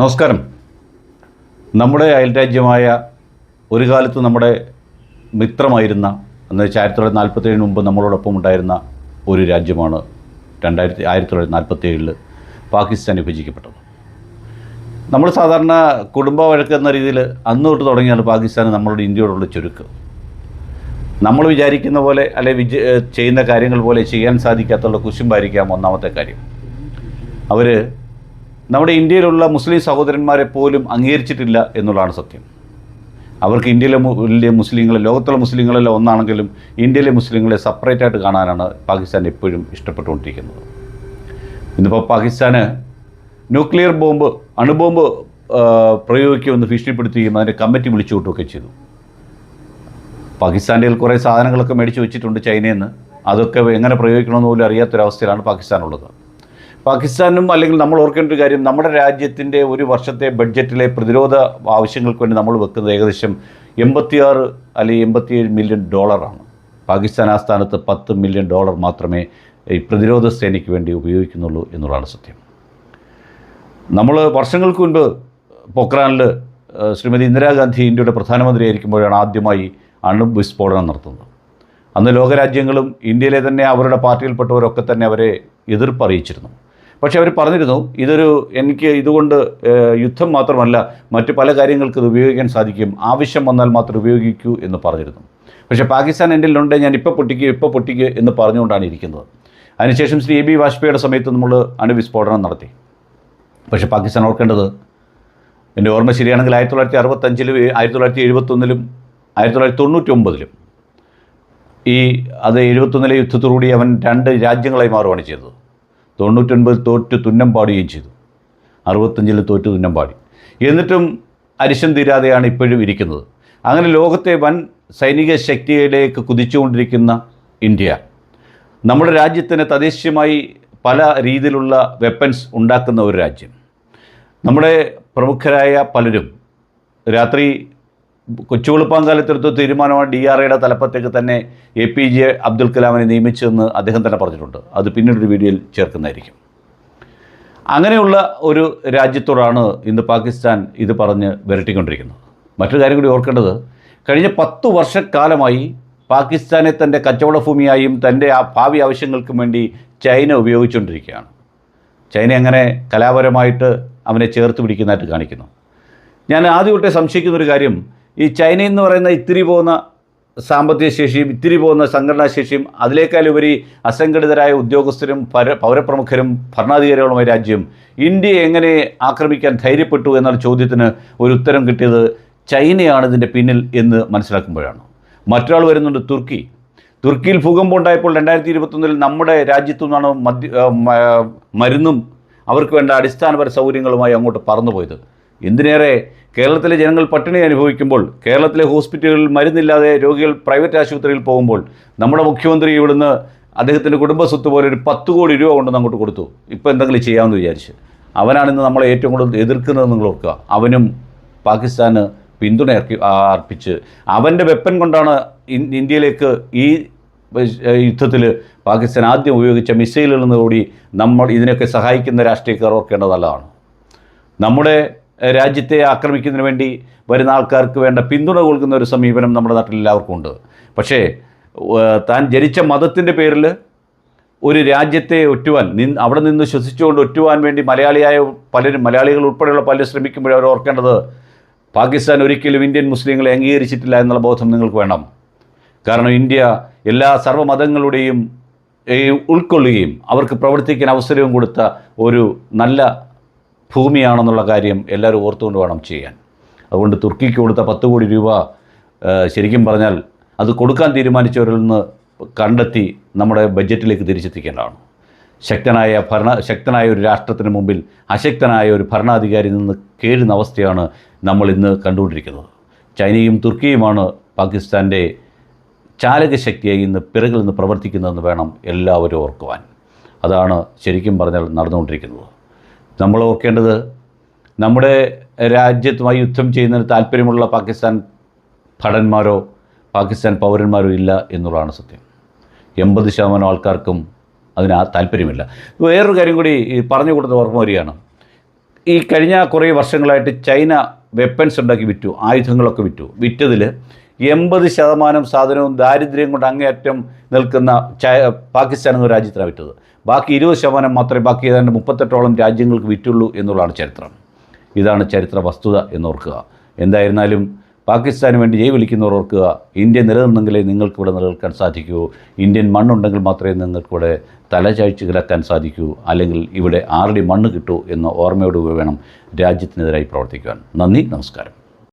നമസ്കാരം. നമ്മുടെ അയൽരാജ്യമായ ഒരു കാലത്ത് നമ്മുടെ മിത്രമായിരുന്ന എന്ന് വെച്ചാൽ ആയിരത്തി തൊള്ളായിരത്തി നാൽപ്പത്തേഴിന് മുമ്പ് നമ്മളോടൊപ്പം ഉണ്ടായിരുന്ന ഒരു രാജ്യമാണ് രണ്ടായിരത്തി ആയിരത്തി തൊള്ളായിരത്തി നാൽപ്പത്തി ഏഴിൽ പാകിസ്ഥാൻ വിഭജിക്കപ്പെട്ടത്. നമ്മൾ സാധാരണ കുടുംബ വഴക്ക് എന്ന രീതിയിൽ അന്ന് തൊട്ട് തുടങ്ങിയാണ് പാകിസ്ഥാൻ നമ്മളോട് ഇന്ത്യയോടുള്ള ചുരുക്ക്. നമ്മൾ വിചാരിക്കുന്ന പോലെ അല്ലെ വിജ ചെയ്യുന്ന കാര്യങ്ങൾ പോലെ ചെയ്യാൻ സാധിക്കാത്തുള്ള കുശുമ്പായിരിക്കാം ഒന്നാമത്തെ കാര്യം. അവർ നമ്മുടെ ഇന്ത്യയിലുള്ള മുസ്ലിം സഹോദരന്മാരെ പോലും അംഗീകരിച്ചിട്ടില്ല എന്നുള്ളതാണ് സത്യം. അവർക്ക് ഇന്ത്യയിലെ മുസ്ലിങ്ങളെ ലോകത്തുള്ള മുസ്ലിങ്ങളെല്ലാം ഒന്നാണെങ്കിലും ഇന്ത്യയിലെ മുസ്ലിങ്ങളെ സെപ്പറേറ്റ് ആയിട്ട് കാണാനാണ് പാകിസ്ഥാൻ എപ്പോഴും ഇഷ്ടപ്പെട്ടുകൊണ്ടിരിക്കുന്നത്. ഇന്നിപ്പോൾ പാകിസ്ഥാന് ന്യൂക്ലിയർ ബോംബ് അണുബോംബ് പ്രയോഗിക്കുമെന്ന് ഭീഷണിപ്പെടുത്തുകയും അതിന്റെ കമ്മിറ്റി വിളിച്ചു കൂട്ടുകയൊക്കെ ചെയ്തു. പാകിസ്ഥാന്റെ കുറേ സാധനങ്ങളൊക്കെ മേടിച്ച് വെച്ചിട്ടുണ്ട് ചൈനയിൽ നിന്ന്. അതൊക്കെ എങ്ങനെ പ്രയോഗിക്കണമെന്ന് പോലും അറിയാത്തൊരവസ്ഥയിലാണ് പാകിസ്ഥാനുള്ളത്. പാകിസ്ഥാനും അല്ലെങ്കിൽ നമ്മൾ ഓർക്കേണ്ട ഒരു കാര്യം നമ്മുടെ രാജ്യത്തിന്റെ ഒരു വർഷത്തെ ബഡ്ജറ്റിലെ പ്രതിരോധ ആവശ്യങ്ങൾക്ക് വേണ്ടി നമ്മൾ വെക്കുന്നത് ഏകദേശം എൺപത്തിയാറ് അല്ലെങ്കിൽ എൺപത്തിയേഴ് മില്യൺ ഡോളറാണ്. പാകിസ്ഥാൻ ആ സ്ഥാനത്ത് പത്ത് മില്യൺ ഡോളർ മാത്രമേ ഈ പ്രതിരോധ സേനയ്ക്ക് വേണ്ടി ഉപയോഗിക്കുന്നുള്ളൂ എന്നുള്ളതാണ് സത്യം. നമ്മൾ വർഷങ്ങൾക്ക് മുൻപ് പൊക്രാനിൽ ശ്രീമതി ഇന്ദിരാഗാന്ധി ഇന്ത്യയുടെ പ്രധാനമന്ത്രിയായിരിക്കുമ്പോഴാണ് ആദ്യമായി അണു വിസ്ഫോടനം നടത്തുന്നത്. അന്ന് ലോകരാജ്യങ്ങളും ഇന്ത്യയിലെ തന്നെ അവരുടെ പാർട്ടിയിൽപ്പെട്ടവരൊക്കെ തന്നെ അവരെ എതിർപ്പ് അറിയിച്ചിരുന്നു പക്ഷേ അവർ പറഞ്ഞിരുന്നു ഇതൊരു എനിക്ക് ഇതുകൊണ്ട് യുദ്ധം മാത്രമല്ല മറ്റു പല കാര്യങ്ങൾക്ക് ഉപയോഗിക്കാൻ സാധിക്കും ആവശ്യം വന്നാൽ മാത്രം ഉപയോഗിക്കൂ എന്ന് പറഞ്ഞിരുന്നു. പക്ഷേ പാകിസ്ഥാൻ എന്റെ ഉണ്ട് ഞാൻ ഇപ്പോൾ പൊട്ടിക്കുക ഇപ്പോൾ പൊട്ടിക്കുക എന്ന് പറഞ്ഞുകൊണ്ടാണ് ഇരിക്കുന്നത്. അതിനുശേഷം ശ്രീ എ ബി വാജ്പേയിയുടെ സമയത്ത് നമ്മൾ അണുവിസ്ഫോടനം നടത്തി. പക്ഷേ പാകിസ്ഥാൻ ഓർക്കേണ്ടത് എന്റെ ഓർമ്മ ശരിയാണെങ്കിൽ ആയിരത്തി തൊള്ളായിരത്തി അറുപത്തഞ്ചിലും ആയിരത്തി തൊള്ളായിരത്തി എഴുപത്തൊന്നിലും ആയിരത്തി തൊള്ളായിരത്തി തൊണ്ണൂറ്റി ഒമ്പതിലും ഈ അത് എഴുപത്തൊന്നിലെ യുദ്ധത്തോടുകൂടി അവൻ രണ്ട് രാജ്യങ്ങളായി മാറുകയാണ് ചെയ്തത്. തൊണ്ണൂറ്റൊൻപതിൽ തോറ്റ് തുന്നം പാടുകയും ചെയ്തു. അറുപത്തഞ്ചിൽ തോറ്റ് തുന്നം പാടി. എന്നിട്ടും അരിശം തീരാതെയാണ് ഇപ്പോഴും ഇരിക്കുന്നത്. അങ്ങനെ ലോകത്തെ വൻ സൈനിക ശക്തിയിലേക്ക് കുതിച്ചുകൊണ്ടിരിക്കുന്ന ഇന്ത്യ. നമ്മുടെ രാജ്യത്തിന് തദ്ദേശീയമായി പല രീതിയിലുള്ള വെപ്പൻസ് ഉണ്ടാക്കുന്ന ഒരു രാജ്യം. നമ്മുടെ പ്രമുഖരായ പലരും രാത്രി കൊച്ചുവെളുപ്പാങ്കാലത്തെടുത്ത തീരുമാനമാണ് ഡി ആർ എയുടെ തലപ്പത്തേക്ക് തന്നെ എ പി ജെ അബ്ദുൽ കലാമിനെ നിയമിച്ചതെന്ന് അദ്ദേഹം തന്നെ പറഞ്ഞിട്ടുണ്ട്. അത് പിന്നീടൊരു വീഡിയോയിൽ ചേർക്കുന്നതായിരിക്കും. അങ്ങനെയുള്ള ഒരു രാജ്യത്തോടാണ് ഇന്ന് പാകിസ്ഥാൻ ഇത് പറഞ്ഞ് വിരട്ടിക്കൊണ്ടിരിക്കുന്നത്. മറ്റൊരു കാര്യം കൂടി ഓർക്കേണ്ടത് കഴിഞ്ഞ പത്തു വർഷക്കാലമായി പാകിസ്ഥാനെ തന്റെ കച്ചവട ഭൂമിയായും തന്റെ ആ ഭാവി ആവശ്യങ്ങൾക്കും വേണ്ടി ചൈന ഉപയോഗിച്ചുകൊണ്ടിരിക്കുകയാണ്. ചൈന അങ്ങനെ കലാപരമായിട്ട് അവനെ ചേർത്ത് പിടിക്കുന്നതായിട്ട് കാണിക്കുന്നു. ഞാൻ ആദ്യം തൊട്ടേ സംശയിക്കുന്ന ഒരു കാര്യം ഈ ചൈന എന്ന് പറയുന്ന ഇത്തിരി പോകുന്ന സാമ്പത്തിക ശേഷിയും ഇത്തിരി പോകുന്ന സംഘടനാ ശേഷിയും അതിലേക്കാളുപരി അസംഘടിതരായ ഉദ്യോഗസ്ഥരും പര പൗരപ്രമുഖരും ഭരണാധികാരികളുമായ രാജ്യം ഇന്ത്യയെ എങ്ങനെ ആക്രമിക്കാൻ ധൈര്യപ്പെട്ടു എന്ന ചോദ്യത്തിന് ഒരു ഉത്തരം കിട്ടിയത് ചൈനയാണ് ഇതിന്റെ പിന്നിൽ എന്ന് മനസ്സിലാക്കുമ്പോഴാണ്. മറ്റൊരാൾ വരുന്നുണ്ട് തുർക്കി. തുർക്കിയിൽ ഭൂകമ്പം ഉണ്ടായപ്പോൾ രണ്ടായിരത്തി ഇരുപത്തൊന്നിൽ നമ്മുടെ രാജ്യത്തു നിന്നാണ് മദ്യ മരുന്നും അവർക്ക് വേണ്ട അടിസ്ഥാനപര സൗകര്യങ്ങളുമായി അങ്ങോട്ട് പറന്നുപോയത്. എന്തിനേറെ? കേരളത്തിലെ ജനങ്ങൾ പട്ടിണി അനുഭവിക്കുമ്പോൾ കേരളത്തിലെ ഹോസ്പിറ്റലുകളിൽ മരുന്നില്ലാതെ രോഗികൾ പ്രൈവറ്റ് ആശുപത്രിയിൽ പോകുമ്പോൾ നമ്മുടെ മുഖ്യമന്ത്രി ഇവിടുന്ന് അദ്ദേഹത്തിന്റെ കുടുംബസ്വത്ത് പോലെ ഒരു പത്ത് കോടി രൂപ കൊണ്ടുവന്ന് അങ്ങോട്ട് കൊടുത്തു. ഇപ്പോൾ എന്തെങ്കിലും ചെയ്യാമെന്ന് വിചാരിച്ച്. അവനാണ് ഇന്ന് നമ്മളെ ഏറ്റവും കൂടുതൽ എതിർക്കുന്നത് നിങ്ങൾ ഓർക്കുക. അവനും പാകിസ്ഥാന് പിന്തുണ അർപ്പിച്ച്. അവന്റെ വെപ്പൻ കൊണ്ടാണ് ഇന്ത്യയിലേക്ക് ഈ യുദ്ധത്തിൽ പാകിസ്ഥാൻ ആദ്യം ഉപയോഗിച്ച മിസൈലുകളിൽ നിന്നുകൂടി നമ്മൾ ഇതിനൊക്കെ സഹായിക്കുന്ന രാഷ്ട്രീയക്കാർ ഓർക്കേണ്ടത് നല്ലതാണ്. നമ്മുടെ രാജ്യത്തെ ആക്രമിക്കുന്നതിന് വേണ്ടി വരുന്ന ആൾക്കാർക്ക് വേണ്ട പിന്തുണ കൊടുക്കുന്ന ഒരു സമീപനം നമ്മുടെ നാട്ടിൽ എല്ലാവർക്കും ഉണ്ട്. പക്ഷേ താൻ ജനിച്ച മതത്തിന്റെ പേരിൽ ഒരു രാജ്യത്തെ ഒറ്റുവാൻ നിന്ന് അവിടെ നിന്ന് ശ്വസിച്ചുകൊണ്ട് ഒറ്റുവാൻ വേണ്ടി മലയാളിയായ പലരും മലയാളികൾ ഉൾപ്പെടെയുള്ള പലരും ശ്രമിക്കുമ്പോൾ അവർ ഓർക്കേണ്ടത് പാകിസ്ഥാൻ ഒരിക്കലും ഇന്ത്യൻ മുസ്ലിങ്ങളെ അംഗീകരിച്ചിട്ടില്ല എന്നുള്ള ബോധം നിങ്ങൾക്ക് വേണം. കാരണം ഇന്ത്യ എല്ലാ സർവമതങ്ങളുടെയും മതങ്ങളുടെയും ഉൾക്കൊള്ളുകയും അവർക്ക് പ്രവർത്തിക്കാൻ അവസരവും കൊടുത്ത ഒരു നല്ല ഭൂമിയാണെന്നുള്ള കാര്യം എല്ലാവരും ഓർത്തുകൊണ്ട് വേണം ചെയ്യാൻ. അതുകൊണ്ട് തുർക്കിക്ക് കൊടുത്ത പത്ത് കോടി രൂപ ശരിക്കും പറഞ്ഞാൽ അത് കൊടുക്കാൻ തീരുമാനിച്ചവരിൽ നിന്ന് കണ്ടെത്തി നമ്മുടെ ബഡ്ജറ്റിലേക്ക് തിരിച്ചെത്തിക്കേണ്ടതാണ്. ശക്തനായ ഭരണ ശക്തനായ ഒരു രാഷ്ട്രത്തിന് മുമ്പിൽ അശക്തനായ ഒരു ഭരണാധികാരി നിന്ന് കേഴുന്ന അവസ്ഥയാണ് നമ്മൾ ഇന്ന് കണ്ടുകൊണ്ടിരിക്കുന്നത്. ചൈനയും തുർക്കിയുമാണ് പാകിസ്ഥാന്റെ ചാലകശക്തിയായി ഇന്ന് പിറകിൽ നിന്ന് പ്രവർത്തിക്കുന്നതെന്ന് വേണം എല്ലാവരും ഓർക്കുവാൻ. അതാണ് ശരിക്കും പറഞ്ഞാൽ നടന്നുകൊണ്ടിരിക്കുന്നത്. നമ്മൾ ഓർക്കേണ്ടത് നമ്മുടെ രാജ്യത്തുമായി യുദ്ധം ചെയ്യുന്നതിന് താല്പര്യമുള്ള പാകിസ്ഥാൻ ഭടന്മാരോ പാകിസ്ഥാൻ പൗരന്മാരോ ഇല്ല എന്നുള്ളതാണ് സത്യം. എൺപത് ശതമാനം ആൾക്കാർക്കും അതിന് ആ താല്പര്യമില്ല. വേറൊരു കാര്യം കൂടി പറഞ്ഞു കൊടുത്ത ഓർമ്മ വരികയാണ്. ഈ കഴിഞ്ഞ കുറേ വർഷങ്ങളായിട്ട് ചൈന വെപ്പൺസ് ഉണ്ടാക്കി വിറ്റു ആയുധങ്ങളൊക്കെ വിറ്റു. വിറ്റതിൽ എൺപത് ശതമാനം സാധനവും ദാരിദ്ര്യം കൊണ്ട് അങ്ങേയറ്റം നിൽക്കുന്ന പാകിസ്ഥാൻ എന്ന രാജ്യത്തിനാണ് വിറ്റത്. ബാക്കി ഇരുപത് ശതമാനം മാത്രമേ ബാക്കി ഏതാണ്ട് മുപ്പത്തെട്ടോളം രാജ്യങ്ങൾക്ക് വിറ്റുള്ളൂ എന്നുള്ളതാണ് ചരിത്രം. ഇതാണ് ചരിത്ര വസ്തുത എന്നോർക്കുക. എന്തായിരുന്നാലും പാകിസ്ഥാന് വേണ്ടി ജയ് വിളിക്കുന്നവർ ഓർക്കുക ഇന്ത്യ നിലനിന്നെങ്കിലേ നിങ്ങൾക്കിവിടെ നിലനിൽക്കാൻ സാധിക്കൂ. ഇന്ത്യൻ മണ്ണുണ്ടെങ്കിൽ മാത്രമേ നിങ്ങൾക്കിവിടെ തലചാഴ്ച കിടക്കാൻ സാധിക്കൂ. അല്ലെങ്കിൽ ഇവിടെ ആറടി മണ്ണ് കിട്ടൂ എന്ന ഓർമ്മയോടുകൂടി വേണം രാജ്യത്തിനെതിരായി പ്രവർത്തിക്കുവാൻ. നന്ദി നമസ്കാരം.